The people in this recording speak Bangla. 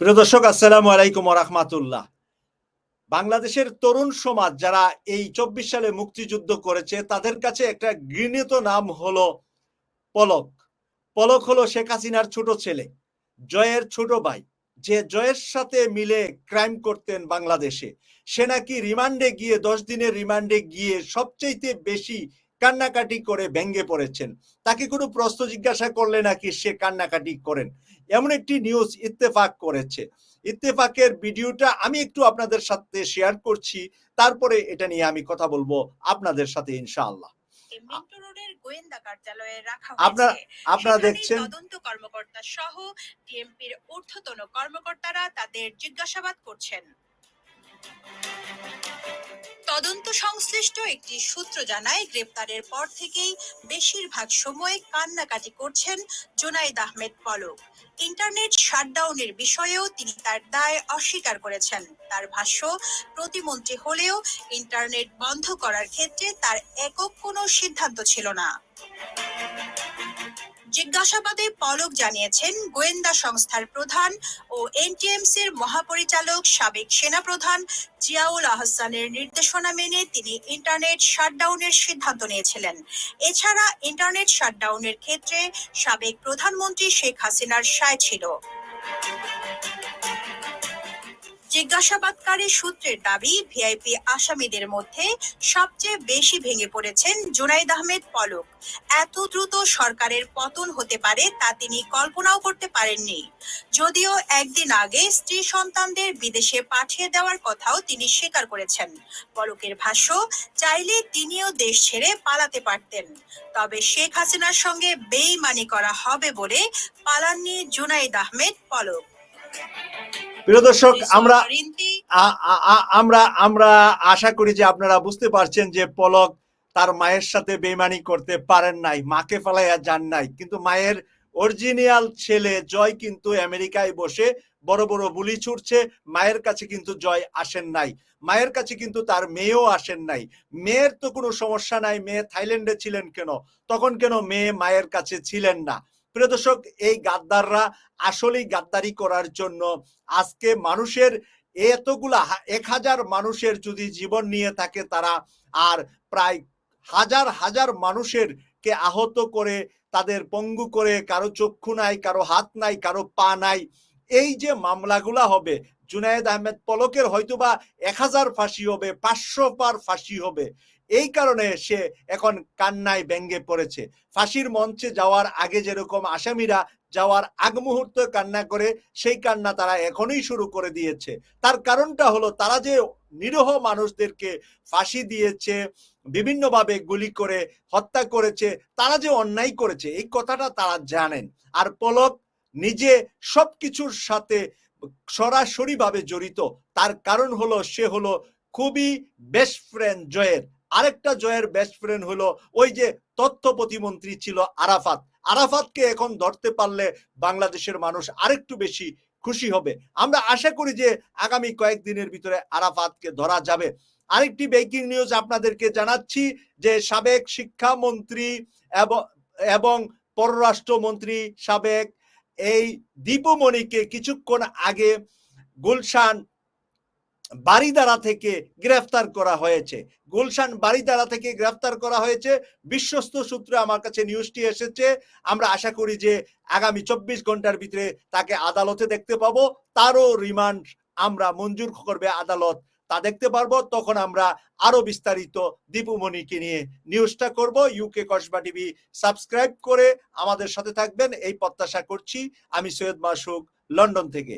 প্রিয় দর্শক, আসসালামু আলাইকুম রহমাতুল্লাহ। বাংলাদেশের তরুণ সমাজ যারা এই চব্বিশ সালে মুক্তিযুদ্ধ করেছে, তাদের কাছে একটা ঘৃণিত নাম হলো পলক। পলক হলো শেখ হাসিনার ছোট ছেলে, জয়ের ছোট ভাই। যে জয়ের সাথে মিলে ক্রাইম করতেন বাংলাদেশে, সে নাকি রিমান্ডে গিয়ে, দশ দিনের রিমান্ডে গিয়ে সবচেয়ে বেশি কান্নাকাটি করে ভেঙ্গে পড়েছেন। তাকে কোনো প্রশ্ন জিজ্ঞাসা করলে নাকি সে কান্নাকাটি করেন। এমন একটি নিউজ ইত্তেফাক করেছে। ইত্তেফাকের ভিডিওটা আমি একটু আপনাদের সাথে শেয়ার করছি। তারপরে এটা নিয়ে আমি কথা বলব আপনাদের সাথে ইনশাআল্লাহ। গোয়েন্দা কার্যালয়ে রাখা আপনারা হয়েছে আপনারা দেখছেন তদন্ত কর্মকর্তা সহ ঊর্ধ্বতন কর্মকর্তারা তাদের জিজ্ঞাসাবাদ করছেন। তদন্ত সংশ্লিষ্ট একটি সূত্র জানায়, গ্রেপ্তারের পর থেকেই বেশিরভাগ সময় কান্নাকাটি করছেন জোনাইদ আহমেদ পলক। ইন্টারনেট শাটডাউনের বিষয়েও তিনি তার দায় অস্বীকার করেছেন। তার ভাষ্য, প্রতিমন্ত্রী হলেও ইন্টারনেট বন্ধ করার ক্ষেত্রে তার একক কোনো সিদ্ধান্ত ছিল না। জিজ্ঞাসাবাদে পলক জানিয়েছেন গোয়েন্দা সংস্থার প্রধান ও এনটিএমসির মহাপরিচালক সাবেক সেনাপ্রধান জিয়াউল আহসানের নির্দেশনা মেনে তিনি ইন্টারনেট শাটডাউনের সিদ্ধান্ত নিয়েছিলেন। এছাড়া ইন্টারনেট শাটডাউনের ক্ষেত্রে সাবেক প্রধানমন্ত্রী শেখ হাসিনার সায় ছিল। জিজ্ঞাসাবাদকারী সূত্রের দাবি, ভিআইপি আসামিদের মধ্যে সবচেয়ে বেশি ভেঙে পড়েছেন জুনাইদ আহমেদ পলক। এত দ্রুত সরকারের পতন হতে পারে তা তিনি কল্পনাও করতে পারেননি। যদিও একদিন আগে স্ত্রী সন্তানদের বিদেশে পাঠিয়ে দেওয়ার কথাও তিনি স্বীকার করেছেন। পলকের ভাষ্য, চাইলে তিনিও দেশ ছেড়ে পালাতে পারতেন। তবে শেখ হাসিনার সঙ্গে বেইমানি করা হবে বলে পালাননি জুনাইদ আহমেদ পলক। প্রিয় দর্শক আমরা আমরা আমরা আশা করি যে আপনারা বুঝতে পারছেন যে পলক তার মায়ের সাথে বেমানি করতে পারেন নাই মাকে ফেলাইয়া যান নাই। কিন্তু মায়ের অরিজিনাল ছেলে জয় কিন্তু আমেরিকায় বসে বড় বড় বুলি ছুটছে মায়ের কাছে কিন্তু জয় আসেন নাই। মায়ের কাছে কিন্তু তার মেয়েও আসেন নাই। মেয়ের তো কোনো সমস্যা নাই মেয়ে থাইল্যান্ডে ছিলেন কেন? তখন কেন মেয়ে মায়ের কাছে ছিলেন না? প্রিয় দর্শক, এই গাদ্দাররা আসলেই গাদ্দারি করার জন্য আজকে মানুষের এতগুলা এক হাজার মানুষের যদি জীবন নিয়ে থাকে তারা, আর প্রায় হাজার হাজার মানুষের কে আহত করে, তাদের পঙ্গু করে, কারও চক্ষু নাই, কারও হাত নাই, কারও পা নাই এই যে মামলাগুলা হবে, জুনায়েদ আহমেদ পলকের হয়তোবা এক হাজার ফাঁসি হবে, পাঁচশো পার ফাঁসি হবে, এই কারণে সে এখন কান্নায় ব্যঙ্গে পড়েছে। ফাঁসির মঞ্চে যাওয়ার আগে যেরকম আসামিরা যাওয়ার আগ মুহূর্তে কান্না করে, সেই কান্না তারা এখনই শুরু করে দিয়েছে। তার কারণটা হলো তারা যে নিরহ মানুষদেরকে ফাঁসি দিয়েছে, বিভিন্নভাবে গুলি করে হত্যা করেছে, তারা যে অন্যায় করেছে, এই কথাটা তারা জানেন। আর পলক নিজে সবকিছুর সাথে সরাসরি ভাবে জড়িত। তার কারণ হলো, সে হলো খুবই বেস্ট ফ্রেন্ড জয়ের। আরেকটা জয়ের বেস্ট ফ্রেন্ড হলো ওই যে তথ্য প্রতিমন্ত্রী ছিল আরাফাত। আরাফাতকে এখন ধরতে পারলে বাংলাদেশের মানুষ আরেকটু বেশি খুশি হবে। আমরা আশা করি যে আগামী কয়েকদিনের ভিতরে আরাফাতকে ধরা যাবে। আরেকটি ব্রেকিং নিউজ আপনাদেরকে জানাচ্ছি যে সাবেক শিক্ষামন্ত্রী এবং এবং পররাষ্ট্রমন্ত্রী সাবেক এই দীপমণিকে কিছুক্ষণ আগে গুলশান বাড়িদারা থেকে গ্রেফতার করা হয়েছে। গুলশান বাড়িদারা থেকে গ্রেফতার করা হয়েছে। বিশ্বস্ত সূত্রে আমার কাছে নিউজটি এসেছে। আমরা আশা করি যে আগামী চব্বিশ ঘণ্টার ভিতরে তাকে আদালতে দেখতে পাবো। তারও রিমান্ড আমরা মঞ্জুর করবে আদালত তা দেখতে পারব। তখন আমরা আরও বিস্তারিত দীপুমণিকে নিয়ে নিউজটা করব। ইউকে কসবা টিভি সাবস্ক্রাইব করে আমাদের সাথে থাকবেন। এই প্রত্যাশা করছি। আমি সৈয়দ মাসুক, লন্ডন থেকে।